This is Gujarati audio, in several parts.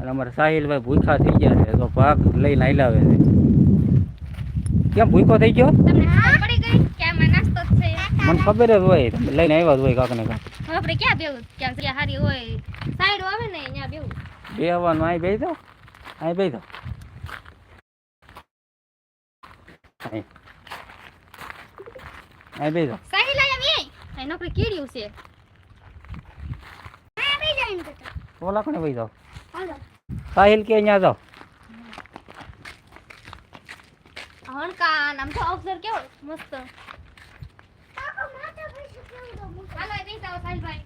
અને અમારા સાહિલભાઈ ભૂખા થઈ ગયા છે તો ભાગ લઈને આયલાવે છે. કેમ ભૂખો થઈ ગયો? તમને ખબર પડી ગઈ કે નાસ્તો જ છે? મને ખબર જ હોય તમે લઈને આવ્યા જ હોય કાંક ને કાંક. આપણે ક્યાં બેવું ક્યાં જગ્યા હારી હોય? સાઈડ આવે ને ત્યાં બેવું બે આવવાનું અહીં બેસી દો અહીં બેસી દો અહીં. અહીં બેસી દો સાહિલ આયા વે આ નોકરી કીડ્યું છે. હા બે જાય ને તો લાકડે બેસી દો હાલો. સાહિલ કે અહીંયા જાઓ હણકા આમ તો અવસર કેવો મસ્ત હાલો એ બેસી જાઓ સાહિલભાઈ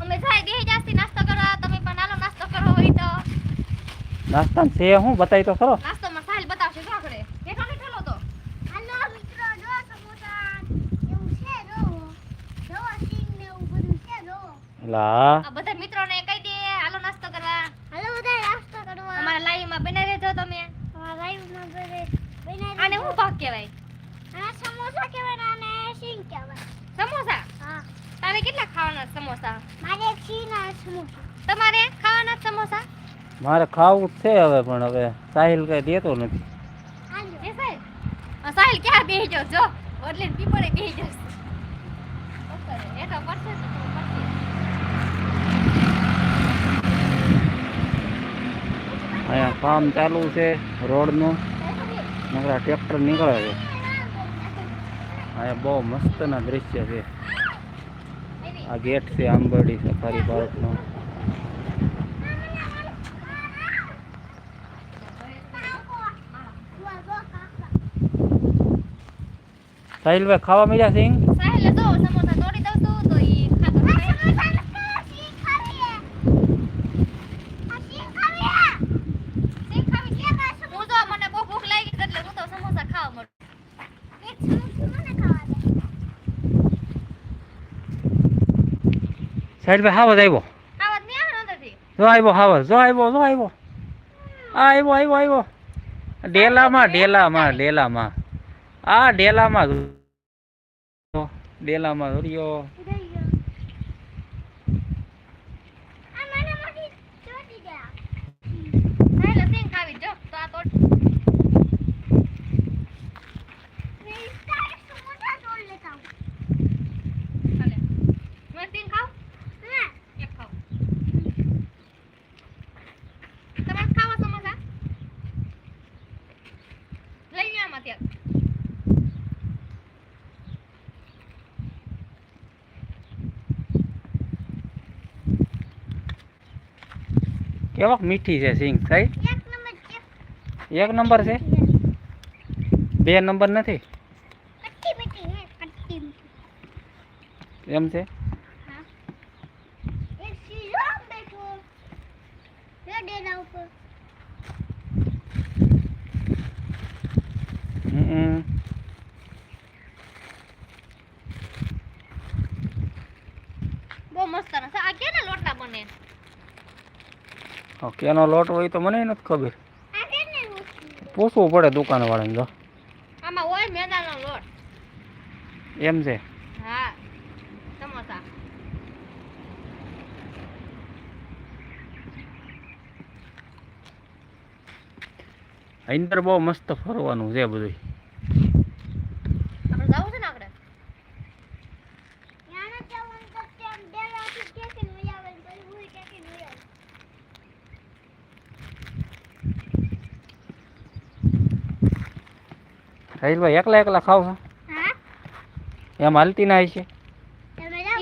અમે જાય બેસી જાસ્તી નાસ્તો કરવા તમે પણ હાલો નાસ્તો કરવો હોય તો નાસ્તા છે હું બતાવી તો ખરો નાસ્તો માં સાહિલ બતાવશે જો આપણે હેઠો નહીં ઠેલો તો હાલો મિત્રો જો સમોસા એવું છે જો જો સીન ને એવું બધું છે જો લા આ બધા મિત્રોને કહી દે હાલો નાસ્તો કરવા હાલો બધા નાસ્તો કરવા અમારા લાઈવમાં બનાવી રહેજો તમે અમારા લાઈવમાં બનાવી આને શું ભાગ કહેવાય આ સમોસા કહેવાય અને સીન કહેવાય સમોસા હા તારે કેટલા ખાવાના સમોસા મારે એક સીન અને સમોસા તમારે ખાવાના જ સમોસા મારે ખાવું જ છે હવે પણ હવે સાહિલ કઈ દેતો નથી. સાહિલ ક્યાં બેહી ગયો? જો ઓટલે પીપળે બેહી ગયો એ તો પડશે અહીંયા કામ ચાલુ છે રોડનું. નકરા ટ્રેક્ટર નીકળે છે. અહીંયા બહુ મસ્તના દ્રશ્ય છે. આ ગેટ છે આંબરડી સફારી પાર્કનો સાહિલભાઈ ખાવા મળ્યા સિંગ સાહેલે જો સમોસા તોડી દઉં છું તો ઈ ખાતો હું તો મને બહુ ભૂખ લાગી એટલે હું તો સમોસા ખાવા સાહિલભાઈ હાવજ આવ્યો ખાવા જ નહીં આવે ને અંદરથી? જો આવ્યો હાવજ. જો આવ્યો જો આવ્યો આવ્યો આવ્યો આવ્યો ડેલામાં ડેલામાં ડેલામાં. આ ડેલામાં. ડેલામાં જોડ્યો સાહેલે સિંગ ખાવી જો તો આ તોડ હાલે. મેં સિંગ ખાવ એક ખાવ તમારે ખાવા સમોસા લઈ લે આમાં ત્યાં કેવાક મીઠી છે સિંગ. સાહેબ એક નંબર છે? બે નંબર નથી? એમ છે? હમ બહુ મસ્ત છે આ કેના લોટલા બને હા, કેનો લોટ હોય તો મને નથી ખબર. પૂછવું પડે દુકાનવાળાને જો આમાં હોય મેદાનો લોટ. એમ છે. હા સમોસા. અંદર બહુ મસ્ત ફરવાનું છે બધું આપણે જાવું છે ને આપણે યાને જવાનું તો તેમ ડેલાથી ટેકીને લઈ આવે ને પછી હું ટેકીને લઈ આવે સાહિલભાઈ એકલા એકલા ખાવ છો? હા? એમ હાલતી ના છે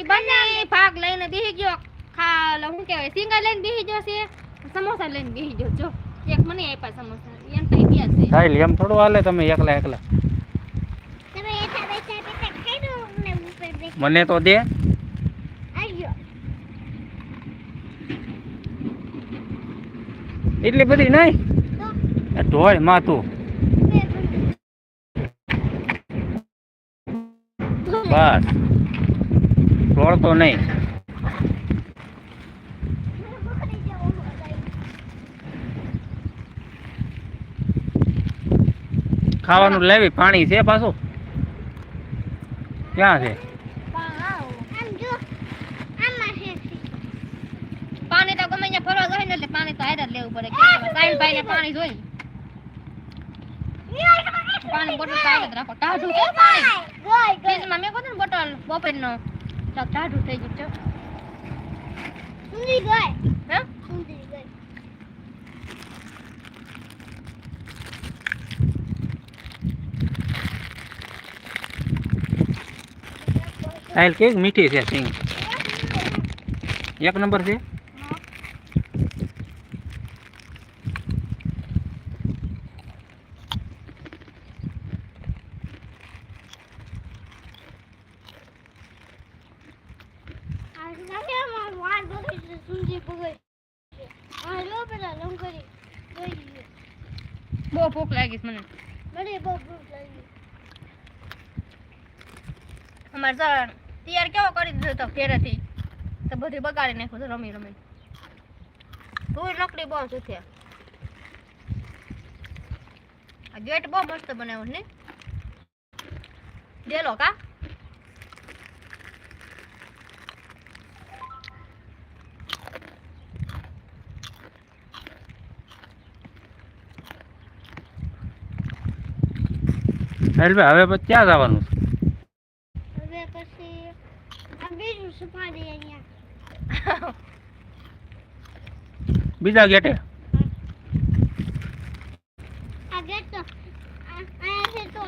બંને ભાગ લઈને બેસી ગયો. ખાલો શું હું કહેવાય સિંગા લઈને બેસી ગયો છે. સમોસા લઈને બેસી ગયો જો. એક મને આપ્યા સમોસા. એમ તો બે છે. સાહિલ એમ થોડું હાલે તમે એકલા એકલા. તમે એઠા બેઠા બેઠા ખાઈ દો ને ઉપર બેઠા. મને તો દે. એટલી બધી નહીં? ઢોળ માથું. બસ. તો નહીં. ખાવાનું લેવી પાણી છે પાછું? ક્યાં છે? પાણી છે એટલે પાણી તો હારે લેવું પડે. કેમ ભાઈ ને પાણી જોઈ પાણી બોટલ તો હારે જ રાખો ટાઢું કેમ પાણી. ફ્રીજમાં મેં કહ્યું ને બોટલ બોપેનનો તો ટાઢું થઈ ગયું છે. સુંદી ગઈ હે? સુંદી ગઈ સાહેલ કેવી મીઠી છે સિંગ એક નંબર છે આ નાકે માં વાળ બગડી છે સુંદી બગડી છે આ લો પેલા લંગરી ગઈ છે બહુ ભૂખ લાગી મને. મને બહુ ભૂખ લાગી. અમારે સર તૈયાર કેવો કરી દીધો તો ઘેરેથી. તો બધી બગાડી નાખ્યું તો રમી રમી તું નકડી બહુ શું છે આ ગેટ બહુ મસ્ત બનાવ્યો ને. દેલો કા? સાહેલભાઈ હવે પછી ક્યાં જવાનું છે? હવે પછી આ બીજું સુપારી અહીંયા. બીજા ગેટે? આ ગેટ તો આ- તો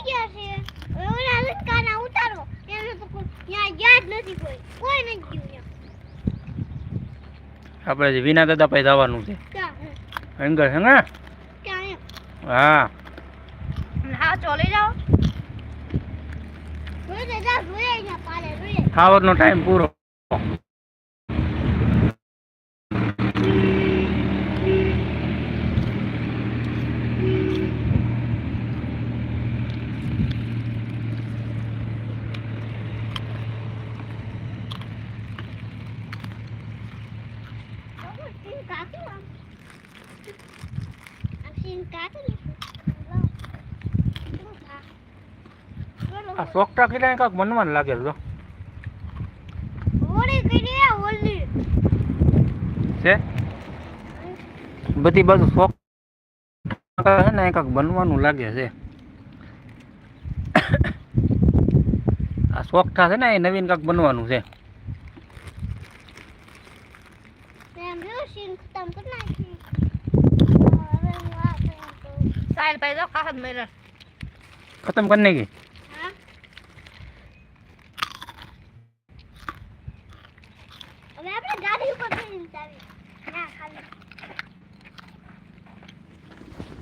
ગયા છે. ઓલા લટકાના ઉતારો એને તો ત્યાં ગયા જ નથી કોઈ કોઈ નથી ગયું આપણે વિના દાદા પાસે જવાનું છે. ક્યાં? એમ હા. હા ચોલી જાઓ. જોઈ દે જા જોઈ અહીંયા ખાવાનો ટાઈમ પૂરો. કાકી કાકી આ સોકટા કેટલા કાંક મનમાં લાગે છે. છે? બધી બાજુ શોખ છે ને કાંક બનવાનું લાગે છે. આ સોકઠા છે ને એ નવીન કાંક બનવાનું છે. ખતમ કરી સીન คัน